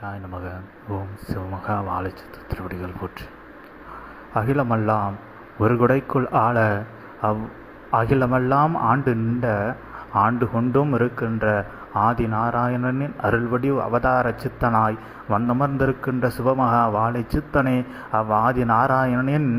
சாய் நமக. ஓம் சிவமகா வாழைச்சத்து திருவடிகள் போற்றி. அகிலமெல்லாம் ஒரு குடைக்குள் ஆள அவ் அகிலமெல்லாம் ஆண்டு நின்ற ஆண்டு கொண்டும் இருக்கின்ற ஆதி நாராயணனின் அருள்வடி அவதார சித்தனாய் வந்தமர்ந்திருக்கின்ற சிவமகா வாழை சித்தனே அவ் ஆதி நாராயணனின்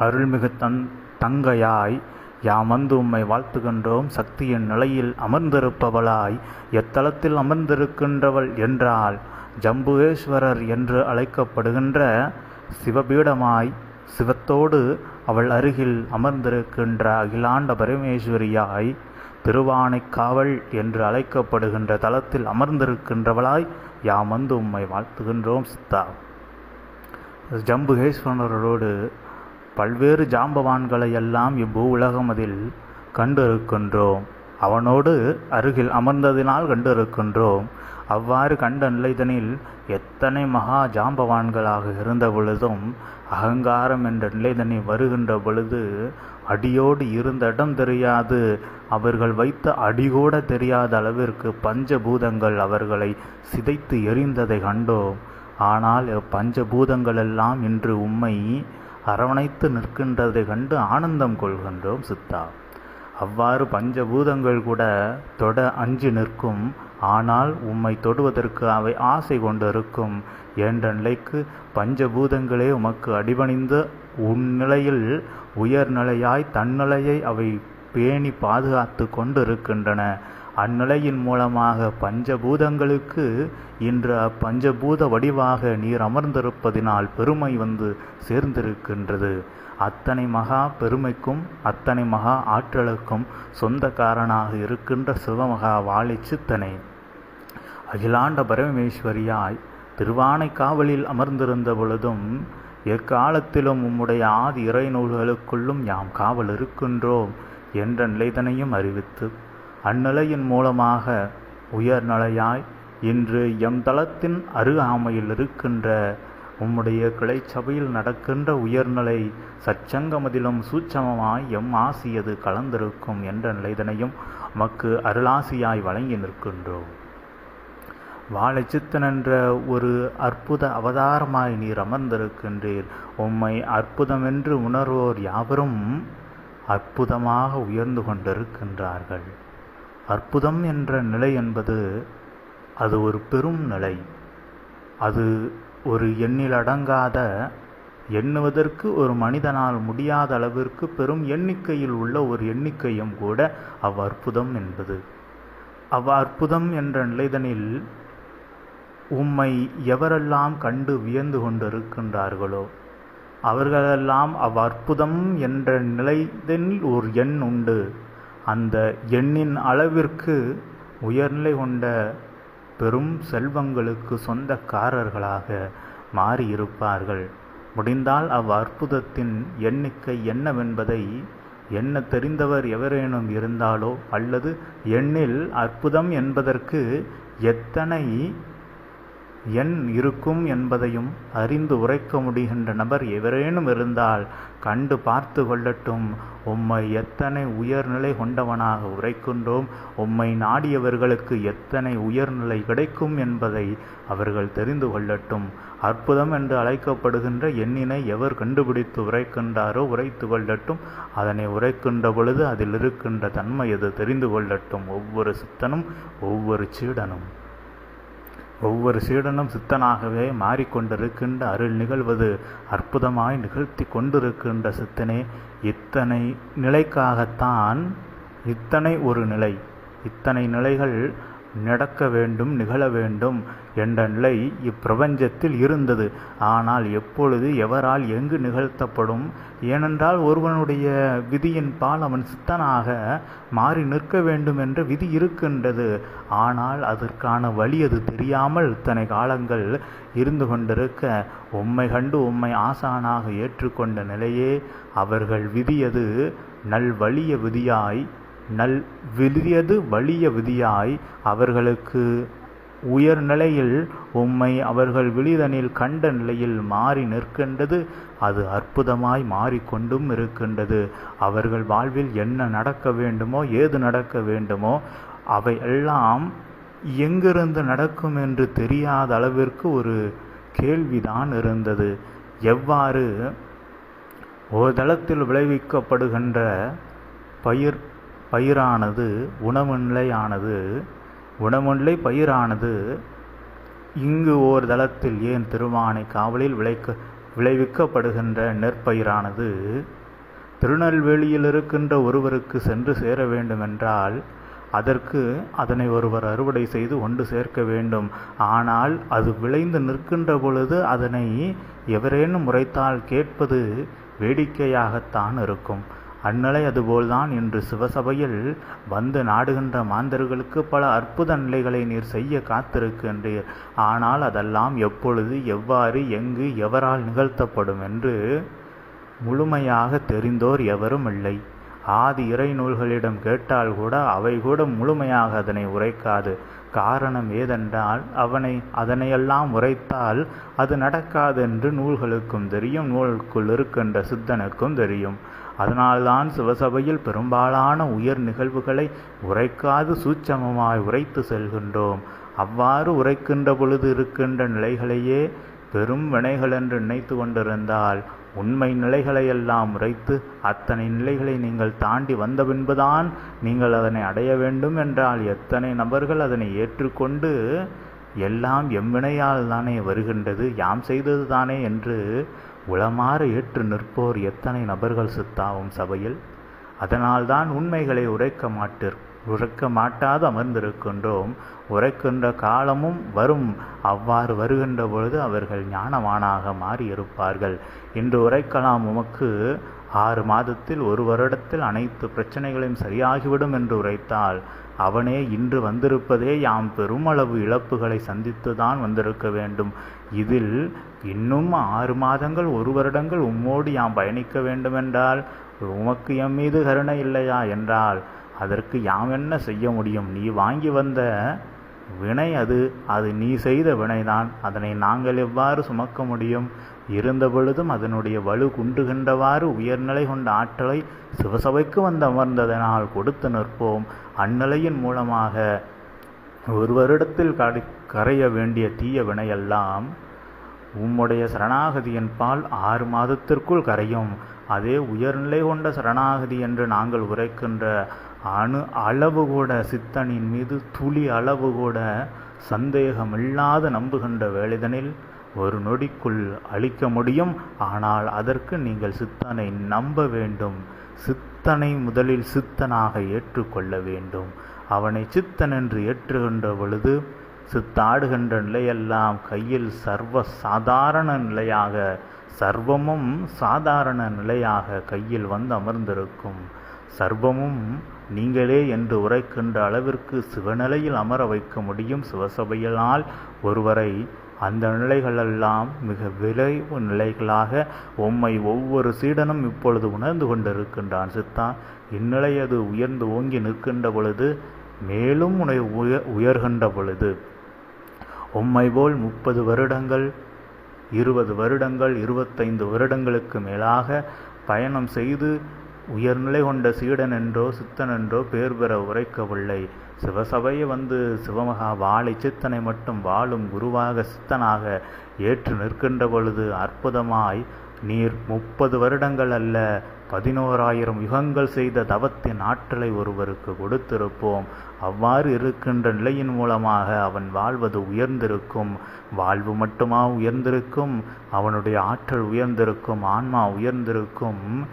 அருள்மிகு தன் தங்கையாய் யாம் வந்து உம்மை வாழ்த்துகின்றோம். சக்தியின் நிலையில் அமர்ந்திருப்பவளாய் எத்தலத்தில் அமர்ந்திருக்கின்றவள் என்றால் ஜம்புவேஸ்வரர் என்று அழைக்கப்படுகின்ற சிவபீடமாய் சிவத்தோடு அவள் அருகில் அமர்ந்திருக்கின்ற அகிலாண்ட பரமேஸ்வரியாய் திருவானைக்காவல் என்று அழைக்கப்படுகின்ற தலத்தில் அமர்ந்திருக்கின்றவளாய் யாம் வந்து உம்மை வாழ்த்துகின்றோம் சித்தா. ஜம்புகேஸ்வரரோடு பல்வேறு ஜாம்பவான்களை எல்லாம் இப்பூ உலகம் அதில் கண்டிருக்கின்றோம். அவனோடு அருகில் அமர்ந்ததினால் கண்டிருக்கின்றோம். அவ்வாறு கண்ட நிலைதனில் எத்தனை மகா ஜாம்பவான்களாக இருந்த பொழுதும் அகங்காரம் என்ற நிலைதனை வருகின்ற பொழுது அடியோடு இருந்த இடம் தெரியாது. அவர்கள் வைத்த அடிகூட தெரியாத அளவிற்கு பஞ்சபூதங்கள் அவர்களை சிதைத்து எரிந்ததை கண்டோம். ஆனால் பஞ்சபூதங்கள் எல்லாம் இன்று உம்மை அரவணைத்து நிற்கின்றதை கண்டு ஆனந்தம் கொள்கின்றோம் சித்தா. அவ்வாறு பஞ்சபூதங்கள் கூட தொட அஞ்சு நிற்கும் ஆனால் உம்மை தொடுவதற்கு அவை ஆசை கொண்டிருக்கும். என்ற நிலைக்கு பஞ்சபூதங்களே உமக்கு அடிபணிந்த உன்னிலையில் உயர்நிலையாய் தன்னிலையை அவை பேணி பாதுகாத்து கொண்டிருக்கின்றன. அந்நிலையின் மூலமாக பஞ்சபூதங்களுக்கு இன்று அப்பஞ்சபூத வடிவாக நீர் அமர்ந்திருப்பதினால் பெருமை வந்து சேர்ந்திருக்கின்றது. அத்தனை மகா பெருமைக்கும் அத்தனை மகா ஆற்றலுக்கும் சொந்தக்காரனாக இருக்கின்ற சிவமகா வாழை சித்தனை அகிலாண்ட பரமேஸ்வரியாய் திருவானைக்காவலில் அமர்ந்திருந்த பொழுதும் எக்காலத்திலும் உம்முடைய ஆதி இறை நூல்களுக்குள்ளும் யாம் காவல் இருக்கின்றோம் என்ற நிலைதனையும் அறிவித்து அந்நிலையின் மூலமாக உயர்நிலையாய் இன்று எம் தளத்தின் அருகாமையில் இருக்கின்ற உம்முடைய கிளை சபையில் நடக்கின்ற உயர்நிலை சச்சங்கமதிலும் சூட்சமமாய் எம் ஆசியது கலந்திருக்கும் என்ற நிலைதனையும் மக்கு அருளாசியாய் வழங்கி நிற்கின்றோம். வாழைச்சித்தன் என்ற ஒரு அற்புத அவதாரமாய் நீர் அமர்ந்திருக்கின்றீர். உம்மை அற்புதமென்று உணர்வோர் யாவரும் அற்புதமாக உயர்ந்து கொண்டிருக்கின்றார்கள். அற்புதம் என்ற நிலை என்பது அது ஒரு பெரும் நிலை. அது ஒரு எண்ணில் அடங்காத எண்ணுவதற்கு ஒரு மனிதனால் முடியாத அளவிற்கு பெரும் எண்ணிக்கையில் உள்ள ஒரு எண்ணிக்கையும் கூட அவ் அற்புதம் என்பது. அவ் அற்புதம் என்ற நிலைதனில் உம்மை எவரெல்லாம் கண்டு வியந்து கொண்டிருக்கின்றார்களோ அவர்களெல்லாம் அவ் அற்புதம் என்ற நிலைதனில் ஒரு எண் உண்டு. அந்த எண்ணின் அளவிற்கு உயர்நிலை கொண்ட பெரும் செல்வங்களுக்கு சொந்தக்காரர்களாக மாறியிருப்பார்கள். முடிந்தால் அவ் அற்புதத்தின் எண்ணிக்கை என்னவென்பதை என்ன தெரிந்தவர் எவரேனும் இருந்தாலோ அல்லது எண்ணில் அற்புதம் என்பதற்கு எத்தனை எண் இருக்கும் என்பதையும் அறிந்து உரைக்க முடிகின்ற நபர் எவரேனும் இருந்தால் கண்டு பார்த்து கொள்ளட்டும். உம்மை எத்தனை உயர்நிலை கொண்டவனாக உரைக்கின்றோம். உம்மை நாடியவர்களுக்கு எத்தனை உயர்நிலை கிடைக்கும் என்பதை அவர்கள் தெரிந்து கொள்ளட்டும். அற்புதம் என்று அழைக்கப்படுகின்ற எண்ணினை எவர் கண்டுபிடித்து உரைக்கின்றாரோ உரைத்து கொள்ளட்டும். அதனை உரைக்கின்ற பொழுது அதில் இருக்கின்ற தன்மை எது தெரிந்து கொள்ளட்டும். ஒவ்வொரு சித்தனும் ஒவ்வொரு சீடனும். ஒவ்வொரு சீடனும் சித்தனாகவே மாறிக்கொண்டிருக்கின்ற அருள் நிகழ்வது அற்புதமாய் நிகழ்த்தி கொண்டிருக்கின்ற சித்தனே இத்தனை நிலைக்காகத்தான் இத்தனை ஒரு நிலை இத்தனை நிலைகள் நடக்க வேண்டும் நிகழ வேண்டும் என்ற நிலை இப்பிரபஞ்சத்தில் இருந்தது. ஆனால் எப்பொழுது எவரால் எங்கு நிகழ்த்தப்படும்? ஏனென்றால் ஒருவனுடைய விதியின் பால் அவன் சித்தனாக மாறி நிற்க வேண்டும் என்ற விதி இருக்கின்றது. ஆனால் அதற்கான வழி அது தெரியாமல் இத்தனை காலங்கள் இருந்து கொண்டிருக்க உம்மை கண்டு உம்மை ஆசானாக ஏற்றுக்கொண்ட நிலையே அவர்கள் விதியது நல் வலிய விதியாய் நல் விதியது வலிய விதியாய் அவர்களுக்கு உயர்நிலையில் உம்மை அவர்கள் விழிதனில் கண்ட நிலையில் மாறி நிற்கின்றது. அது அற்புதமாய் மாறிக்கொண்டும் இருக்கின்றது. அவர்கள் வாழ்வில் என்ன நடக்க வேண்டுமோ ஏது நடக்க வேண்டுமோ அவை எல்லாம் எங்கிருந்து நடக்கும் என்று தெரியாத அளவிற்கு ஒரு கேள்விதான் இருந்தது. எவ்வாறு ஒரு தளத்தில் விளைவிக்கப்படுகின்ற பயிர் பயிரானது உணவு நிலையானது உணவு நிலை பயிரானது இங்கு ஓர் தளத்தில் ஏன் திருவானை காவலில் விளைக்க விளைவிக்கப்படுகின்ற நெற்பயிரானது? திருநெல்வேலியில் இருக்கின்ற ஒருவருக்கு சென்று சேர வேண்டுமென்றால் அதற்கு அதனை ஒருவர் அறுவடை செய்து கொண்டு சேர்க்க வேண்டும். ஆனால் அது விளைந்து நிற்கின்ற பொழுது அதனை எவரேனும் முறைத்தால் கேட்பது வேடிக்கையாகத்தான் இருக்கும். அந்நிலை அதுபோல்தான் இன்று சிவசபையில் வந்து நாடுகின்ற மாந்தர்களுக்கு பல அற்புத நிலைகளை நீர் செய்ய காத்திருக்கின்றீர். ஆனால் அதெல்லாம் எப்பொழுது எவ்வாறு எங்கு எவரால் நிகழ்த்தப்படும் என்று முழுமையாக தெரிந்தோர் எவரும் இல்லை. ஆதி இறை நூல்களிடம் கேட்டால் கூட அவை கூட முழுமையாக அதனை உரைக்காது. காரணம் ஏதென்றால் அவனை அதனையெல்லாம் உரைத்தால் அது நடக்காது என்று நூல்களுக்கும் தெரியும் நூலுக்குள் இருக்கின்ற சித்தனுக்கும் தெரியும். அதனால்தான் சிவசபையில் பெரும்பாலான உயர் நிகழ்வுகளை உரைக்காது சூட்சமமாய் உரைத்து செல்கின்றோம். அவ்வாறு உரைக்கின்ற பொழுது இருக்கின்ற நிலைகளையே பெரும் வினைகள் என்று நினைத்து கொண்டிருந்தால் உண்மை நிலைகளையெல்லாம் உரைத்து அத்தனை நிலைகளை நீங்கள் தாண்டி வந்த பின்புதான் நீங்கள் அதனை அடைய வேண்டும் என்றால் எத்தனை நபர்கள் அதனை ஏற்றுக்கொண்டு எல்லாம் எம்வினையால் தானே வருகின்றது யாம் செய்தது தானே என்று உளமாறு ஏற்று நிற்போர் எத்தனை நபர்கள் சித்தாவும் சபையில்? அதனால்தான் உண்மைகளை உரைக்க மாட்டிற் உரைக்க மாட்டாது அமர்ந்திருக்கின்றோம். உரைக்கின்ற காலமும் வரும். அவ்வாறு வருகின்ற பொழுது அவர்கள் ஞானவானாக மாறி இருப்பார்கள் இன்று உரைக்கலாம் உமக்கு. ஆறு மாதத்தில் ஒரு வருடத்தில் அனைத்து பிரச்சனைகளையும் சரியாகிவிடும் என்று உரைத்தால் அவனே இன்று வந்திருப்பதே யாம் பெருமளவு இழப்புகளை சந்தித்துதான் வந்திருக்க வேண்டும். இதில் இன்னும் ஆறு மாதங்கள் ஒரு வருடங்கள் உம்மோடு யாம் பயணிக்க வேண்டுமென்றால் உமக்கு எம் மீது கருணை இல்லையா என்றால் அதற்கு யாம் என்ன செய்ய முடியும்? நீ வாங்கி வந்த வினை அது அது நீ செய்த வினைதான். அதனை நாங்கள் எவ்வாறு சுமக்க முடியும்? இருந்த பொழுதும் அதனுடைய வலு குண்டு கண்டவாறு உயர்நிலை கொண்ட ஆற்றலை சிவசபைக்கு வந்து அமர்ந்ததனால் கொடுத்து நிற்போம். அந்நிலையின் மூலமாக ஒரு வருடத்தில் கரை கரைய வேண்டிய தீய வினையெல்லாம் உம்முடைய சரணாகதியின் பால் ஆறு மாதத்திற்குள் கரையும். அதே உயர்நிலை கொண்ட சரணாகதி என்று நாங்கள் உரைக்கின்ற அணு அளவு கூட சித்தனின் மீது துளி அளவு கூட சந்தேகமில்லாத நம்புகின்ற வேலைதனில் ஒரு நொடிக்குள் அழிக்க முடியும். ஆனால் அதற்கு நீங்கள் சித்தனை நம்ப வேண்டும். சித்தனை முதலில் சித்தனாக ஏற்றுக்கொள்ள வேண்டும். அவனை சித்தன் என்று ஏற்றுகின்ற பொழுது சித்தாடுகின்ற நிலையெல்லாம் கையில் சர்வ சாதாரண நிலையாக சர்வமும் சாதாரண நிலையாக கையில் வந்து அமர்ந்திருக்கும். சர்வமும் நீங்களே என்று உரைக்கின்ற அளவிற்கு சிவநிலையில் அமர வைக்க முடியும் சிவசபையினால். ஒருவரை அந்த நிலைகளெல்லாம் மிக விளைவு நிலைகளாக உம்மை ஒவ்வொரு சீடனும் இப்பொழுது உணர்ந்து கொண்டிருக்கின்றான். சித்தா இந்நிலை அது உயர்ந்து ஓங்கி நிற்கின்ற பொழுது மேலும் உன்னை உயர் உயர்கின்ற பொழுது உம்மை போல் முப்பது வருடங்கள் இருபது வருடங்கள் இருபத்தைந்து வருடங்களுக்கு மேலாக பயணம் செய்து உயர்நிலை கொண்ட சீடன் என்றோ சித்தன் என்றோ பேர் பெற உரைக்கவில்லை. சிவசபையை வந்து சிவமகா வாழை சித்தனை மட்டும் வாழும் குருவாக சித்தனாக ஏற்று நிற்கின்ற பொழுது அற்புதமாய் நீர் முப்பது வருடங்கள் அல்ல பதினோராயிரம் யுகங்கள் செய்த தவத்தின் ஆற்றலை ஒருவருக்கு கொடுத்திருப்போம். அவ்வாறு இருக்கின்ற நிலையின் மூலமாக அவன் வாழ்வது உயர்ந்திருக்கும். வாழ்வு மட்டுமா உயர்ந்திருக்கும்? அவனுடைய ஆற்றல் உயர்ந்திருக்கும் ஆன்மா உயர்ந்திருக்கும்.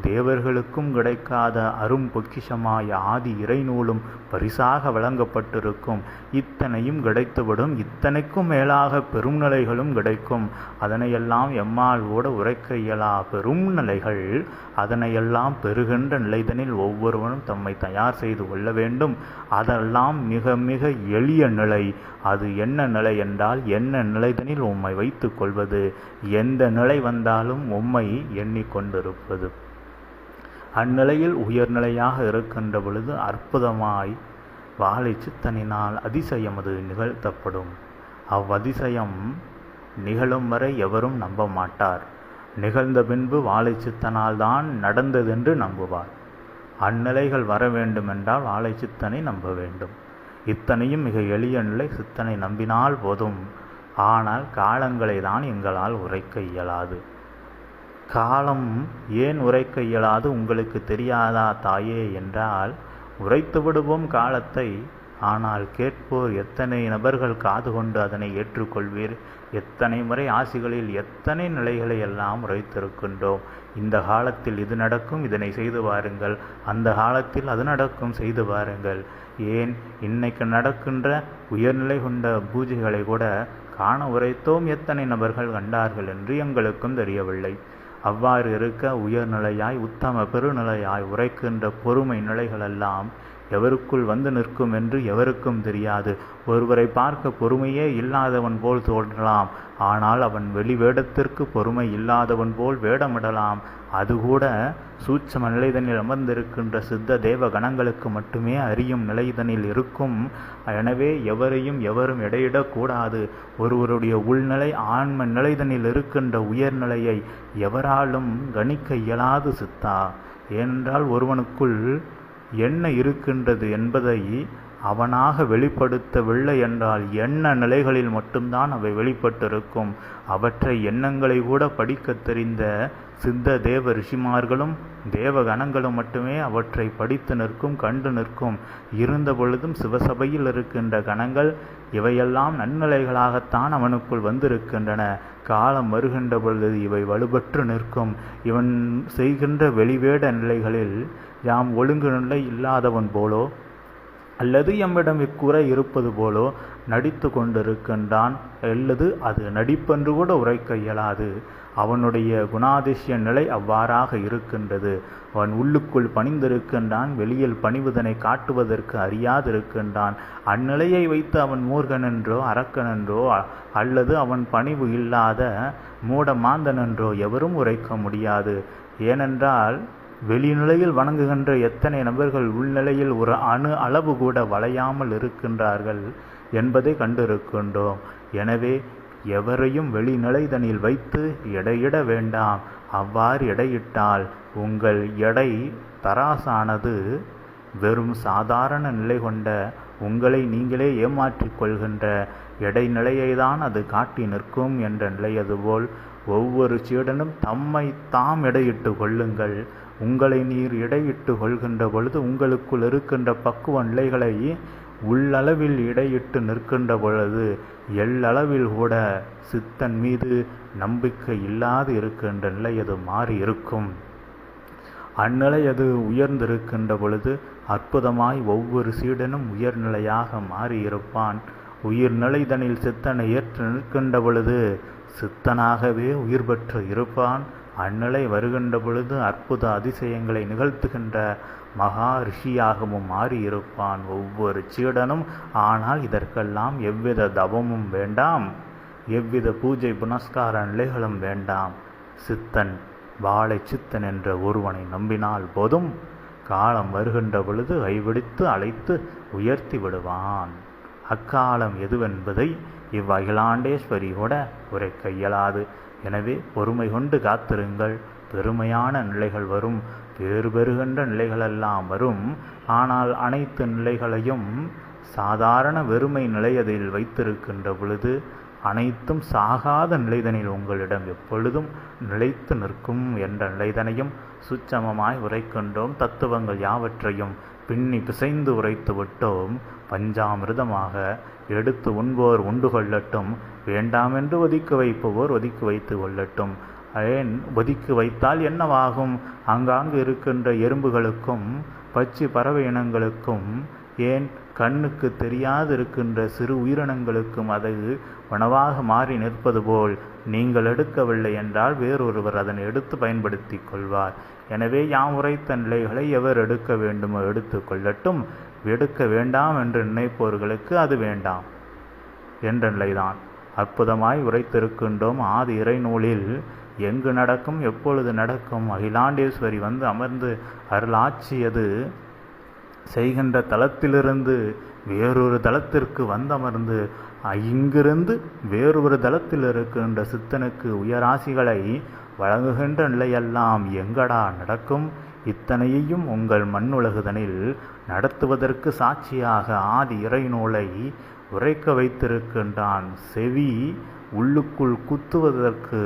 தேவர்களுக்கும் கிடைக்காத அரும் பொக்கிஷமாய் ஆதி இறைநூலும் பரிசாக வழங்கப்பட்டிருக்கும். இத்தனையும் கிடைத்துவிடும். இத்தனைக்கும் மேலாக பெரும் நிலைகளும் கிடைக்கும். அதனையெல்லாம் எம்மால் கூட உரைக்க இயலா. பெரும் நிலைகள் அதனையெல்லாம் பெறுகின்ற நிலைதனில் ஒவ்வொருவனும் தம்மை தயார் செய்து கொள்ள வேண்டும். அதெல்லாம் மிக மிக எளிய நிலை. அது என்ன நிலை என்றால் என்ன நிலைதனில் உம்மை வைத்துக் கொள்வது? எந்த நிலை வந்தாலும் உம்மை எண்ணிக்கொண்டிருப்பது அந்நிலையில் உயர்நிலையாக இருக்கின்ற பொழுது அற்புதமாய் வாழை சித்தனினால் அதிசயம் அது நிகழ்த்தப்படும். அவ்வதிசயம் நிகழும் வரை எவரும் நம்ப மாட்டார். நிகழ்ந்த பின்பு வாழை சித்தனால் தான் நடந்ததென்று நம்புவார். அந்நிலைகள் வர வேண்டுமென்றால் வாழை சித்தனை நம்ப வேண்டும். இத்தனையும் மிக எளிய நிலை சித்தனை நம்பினால் போதும். ஆனால் காலங்களை தான் எங்களால் உரைக்க இயலாது. காலம் ஏன் உரைக்க இயலாது உங்களுக்கு தெரியாதா தாயே என்றால் உரைத்து விடுவோம் காலத்தை ஆனால் கேட்போர் எத்தனை நபர்கள் காது கொண்டு அதனை ஏற்றுக்கொள்வீர்? எத்தனை முறை ஆசிகளில் எத்தனை நிலைகளை எல்லாம் உரைத்திருக்கின்றோம்? இந்த காலத்தில் இது நடக்கும் இதனை செய்து வாருங்கள். அந்த காலத்தில் அது நடக்கும் செய்து வாருங்கள். ஏன்? இன்னைக்கு நடக்கின்ற உயர்நிலை கொண்ட பூஜைகளை கூட காண உரைத்தோம் எத்தனை நபர்கள் கண்டார்கள் என்று எங்களுக்கும் தெரியவில்லை. அவ்வாறு இருக்க உயர்நிலையாய் உத்தம பெருநிலையாய் உரைக்கின்ற பொறுமை நிலைகளெல்லாம் எவருக்குள் வந்து நிற்கும் என்று எவருக்கும் தெரியாது. ஒருவரை பார்க்க பொறுமையே இல்லாதவன் போல் தோன்றலாம். ஆனால் அவன் வெளி வேடத்திற்கு பொறுமை இல்லாதவன் போல் வேடமிடலாம். அதுகூட சூட்சம நிலைதனில் அமர்ந்திருக்கின்ற சித்த தேவ கணங்களுக்கு மட்டுமே அறியும் நிலைதனில் இருக்கும். எனவே எவரையும் எவரும் எடையிடக்கூடாது. ஒருவருடைய உள்நிலை ஆன்ம நிலைதனில் இருக்கின்ற உயர்நிலையை எவராலும் கணிக்க இயலாது சித்தா. ஏனென்றால் ஒருவனுக்குள் என்ன இருக்கின்றது என்பதை அவனாக வெளிப்படுத்தவில்லை என்றால் எண்ண நிலைகளில் மட்டும்தான் அவை வெளிப்பட்டிருக்கும்? அவற்றை எண்ணங்களை கூட படிக்கத் தெரிந்த சித்த தேவ ரிஷிமார்களும் தேவ கணங்களும் மட்டுமே அவற்றை படித்து நிற்கும் கண்டு நிற்கும். இருந்த பொழுதும் சிவசபையில் இருக்கின்ற கணங்கள் இவையெல்லாம் நன்னிலைகளாகத்தான் அவனுக்குள் வந்திருக்கின்றன. காலம் வருகின்ற பொழுது இவை வலுப்பற்று நிற்கும். இவன் செய்கின்ற வெளிவேட நிலைகளில் யாம் ஒழுங்கு நிலை இல்லாதவன் போலோ அல்லது எம்மிடம் இக்குறை இருப்பது போலோ நடித்து கொண்டிருக்கின்றான் அல்லது அது நடிப்பென்று கூட உரைக்க இயலாது. அவனுடைய குணாதிசய நிலை அவ்வாறாக இருக்கின்றது. அவன் உள்ளுக்குள் பணிந்திருக்கின்றான் வெளியில் பணிவதனை காட்டுவதற்கு அறியாதிருக்கின்றான். அந்நிலையை வைத்து அவன் மூர்கனென்றோ அரக்கனென்றோ அல்லது அவன் பணிவு இல்லாத மூட மாந்தனென்றோ எவரும் உரைக்க முடியாது. ஏனென்றால் வெளிநிலையில் வணங்குகின்ற எத்தனை நபர்கள் உள்நிலையில் ஒரு அணு அளவு கூட வளையாமல் இருக்கின்றார்கள் என்பதை கண்டிருக்கின்றோம். எனவே எவரையும் வெளிநிலைதனில் வைத்து எடையிட வேண்டாம். அவ்வாறு எடையிட்டால் உங்கள் எடை தராசானது. வெறும் சாதாரண நிலை கொண்ட உங்களை நீங்களே ஏமாற்றிக் கொள்கின்ற எடைநிலையை தான் அது காட்டி நிற்கும் என்ற நிலை அதுபோல் ஒவ்வொரு சீடனும் தம்மை தாம் எடையிட்டு கொள்ளுங்கள். உங்களை நீர் இடையிட்டு கொள்கின்ற பொழுது உங்களுக்குள் இருக்கின்ற பக்குவ நிலைகளை உள்ளளவில் இடையிட்டு நிற்கின்ற பொழுது எல்லளவில் கூட சித்தன் மீது நம்பிக்கை இல்லாது இருக்கின்ற நிலை அது மாறி இருக்கும். அந்நிலை அது உயர்ந்திருக்கின்ற பொழுது அற்புதமாய் ஒவ்வொரு சீடனும் உயர்நிலையாக மாறியிருப்பான் உயிர்நிலைதனில் சித்தனை ஏற்று நிற்கின்ற பொழுது சித்தனாகவே உயிர் பெற்று இருப்பான். அந்நிலை வருகின்ற பொழுது அற்புத அதிசயங்களை நிகழ்த்துகின்ற மகா ரிஷியாகவும் மாறியிருப்பான். ஒவ்வொரு சீடனும் ஆனால் இதற்கெல்லாம் எவ்வித தவமும் வேண்டாம். எவ்வித பூஜை புனஸ்கார நிலைகளும் வேண்டாம். சித்தன் வாழை சித்தன் என்ற ஒருவனை நம்பினால் போதும். காலம் வருகின்ற பொழுது கைவிடித்து அழைத்து உயர்த்தி விடுவான். அக்காலம் எதுவென்பதை இவ்வகிலாண்டேஸ்வரி கூட உரைக்க இயலாது எனவே பொறுமை கொண்டு காத்திருங்கள். பெருமையான நிலைகள் வரும். பேறு பெறுகின்ற நிலைகளெல்லாம் வரும். ஆனால் அனைத்து நிலைகளையும் சாதாரண வெறுமை நிலையதில் வைத்திருக்கின்ற பொழுது அனைத்தும் சாகாத நிலைதனில் உங்களிடம் எப்பொழுதும் நிலைத்து நிற்கும் என்ற நிலைதனையும் சுச்சமமாய் உரைக்கின்றோம். தத்துவங்கள் யாவற்றையும் பின்னி பிசைந்து உரைத்து விட்டோம் பஞ்சாமிர்தமாக எடுத்து உண்போர் உண்டு கொள்ளட்டும். வேண்டாமென்று ஒதுக்கி வைப்பவோர் ஒதுக்கி வைத்து கொள்ளட்டும். ஏன் ஒதுக்கி வைத்தால் என்னவாகும்? ஆங்காங்கு இருக்கின்ற எறும்புகளுக்கும் பச்சி பறவை இனங்களுக்கும் ஏன் கண்ணுக்கு தெரியாது இருக்கின்ற சிறு உயிரினங்களுக்கும் அது உணவாக மாறி நிற்பது போல். நீங்கள் எடுக்கவில்லை என்றால் வேறொருவர் அதனை எடுத்து பயன்படுத்தி கொள்வார். எனவே யாம் உரைத்த நிலைகளை எவர் எடுக்க வேண்டுமோ எடுத்து கொள்ளட்டும். எடுக்க வேண்டாம் என்று நினைப்பவர்களுக்கு அது வேண்டாம் என்ற நிலைதான். அற்புதமாய் உரைத்திருக்கின்றோம் ஆதி இறைநூலில் எங்கு நடக்கும் எப்பொழுது நடக்கும்? அகிலாண்டேஸ்வரி வந்து அமர்ந்து அருளாட்சியது செய்கின்ற தளத்திலிருந்து வேறொரு தளத்திற்கு வந்தமர்ந்து இங்கிருந்து வேறொரு தளத்தில் இருக்கின்ற சித்தனுக்கு உயராசிகளை வழங்குகின்ற நிலையெல்லாம் எங்கடா நடக்கும்? இத்தனையையும் உங்கள் மண்ணுலகுதனில் நடத்துவதற்கு சாட்சியாக ஆதி இறைநூலை உரைக்க வைத்திருக்கின்றான். செவி உள்ளுக்குள் குத்துவதற்கு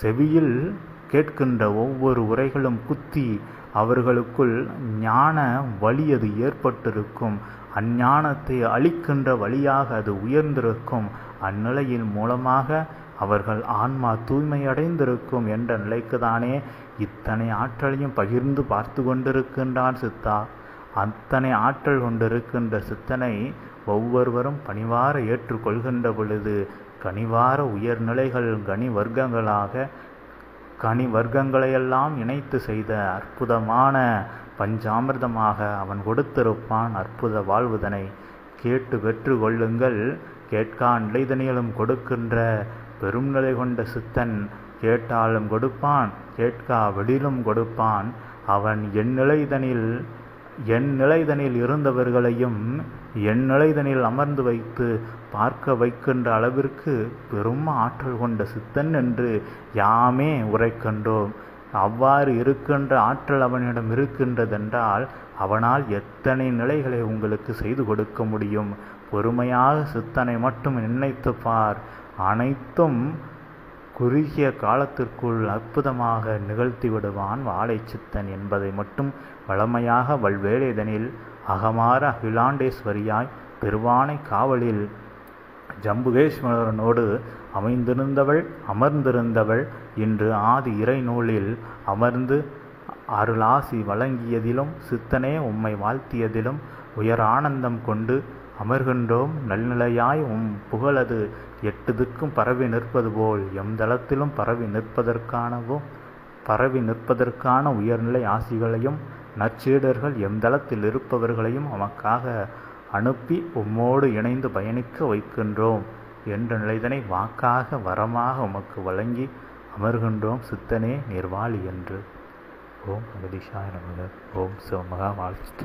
செவியில் கேட்கின்ற ஒவ்வொரு உரைகளும் குத்தி அவர்களுக்குள் ஞான வழி அது ஏற்பட்டிருக்கும். அஞ்ஞானத்தை அழிக்கின்ற வழியாக அது உயர்ந்திருக்கும். அந்நிலையின் மூலமாக அவர்கள் ஆன்மா தூய்மையடைந்திருக்கும் என்ற நிலைக்கு தானே இத்தனை ஆற்றலையும் பகிர்ந்து பார்த்து கொண்டிருக்கின்றான் சித்தா. அத்தனை ஆற்றல் கொண்டிருக்கின்ற சித்தனை ஒவ்வொருவரும் பணிவார ஏற்றுக்கொள்கின்ற பொழுது கனிவார உயர்நிலைகள் கனி வர்க்கங்களாக கனி வர்க்கங்களையெல்லாம் இணைத்து செய்த அற்புதமான பஞ்சாமிர்தமாக அவன் கொடுத்திருப்பான் அற்புத வாழ்வுதனை. கேட்டு பெற்று கொள்ளுங்கள் கேட்கா நிலைதனிலும் கொடுக்கின்ற பெரும் நிலை கொண்ட சித்தன் கேட்டாலும் கொடுப்பான் கேட்காவிடிலும் கொடுப்பான். அவன் என் நிலைதனில் என் நிலைதனில் இருந்தவர்களையும் என் நிலைதனில் அமர்ந்து வைத்து பார்க்க வைக்கின்ற அளவிற்கு பெரும் ஆற்றல் கொண்ட சித்தன் என்று யாமே உரைக்கின்றோம். அவ்வாறு இருக்கின்ற ஆற்றல் அவனிடம் இருக்கின்றதென்றால் அவனால் எத்தனை நிலைகளை உங்களுக்கு செய்து கொடுக்க முடியும்? பொறுமையாக சித்தனை மட்டும் நினைத்து பார். அனைத்தும் குறுகிய காலத்திற்குள் அற்புதமாக நிகழ்த்தி விடுவான் வாழை சித்தன் என்பதை மட்டும் வளமையாக வல்வேலைதனில் அகமார அகிலாண்டேஸ்வரியாய் பெருவானை காவலில் ஜம்புகேஸ்வரனோடு அமைந்திருந்தவள் அமர்ந்திருந்தவள் இன்று ஆதி இறை நூலில் அமர்ந்து அருளாசி வழங்கியதிலும் சித்தனே உம்மை வாழ்த்தியதிலும் உயர் ஆனந்தம் கொண்டு அமர்கின்றோம் நல்நிலையாய் உம் புகழது. எட்டு திக்கும் பரவி நிற்பது போல் எம் தளத்திலும் பரவி நிற்பதற்கானவும் பரவி நிற்பதற்கான உயர்நிலை ஆசிகளையும் நற்சீடர்கள் எம் தளத்தில் இருப்பவர்களையும் நமக்காக அனுப்பி உம்மோடு இணைந்து பயணிக்க வைக்கின்றோம் என்ற நிலைதனை வாக்காக வரமாக உமக்கு வழங்கி அமர்கின்றோம் சித்தனே நிர்வாளி என்று. ஓம் அகதிஷாய நமக. ஓம் சிவமகா வாழ்த்து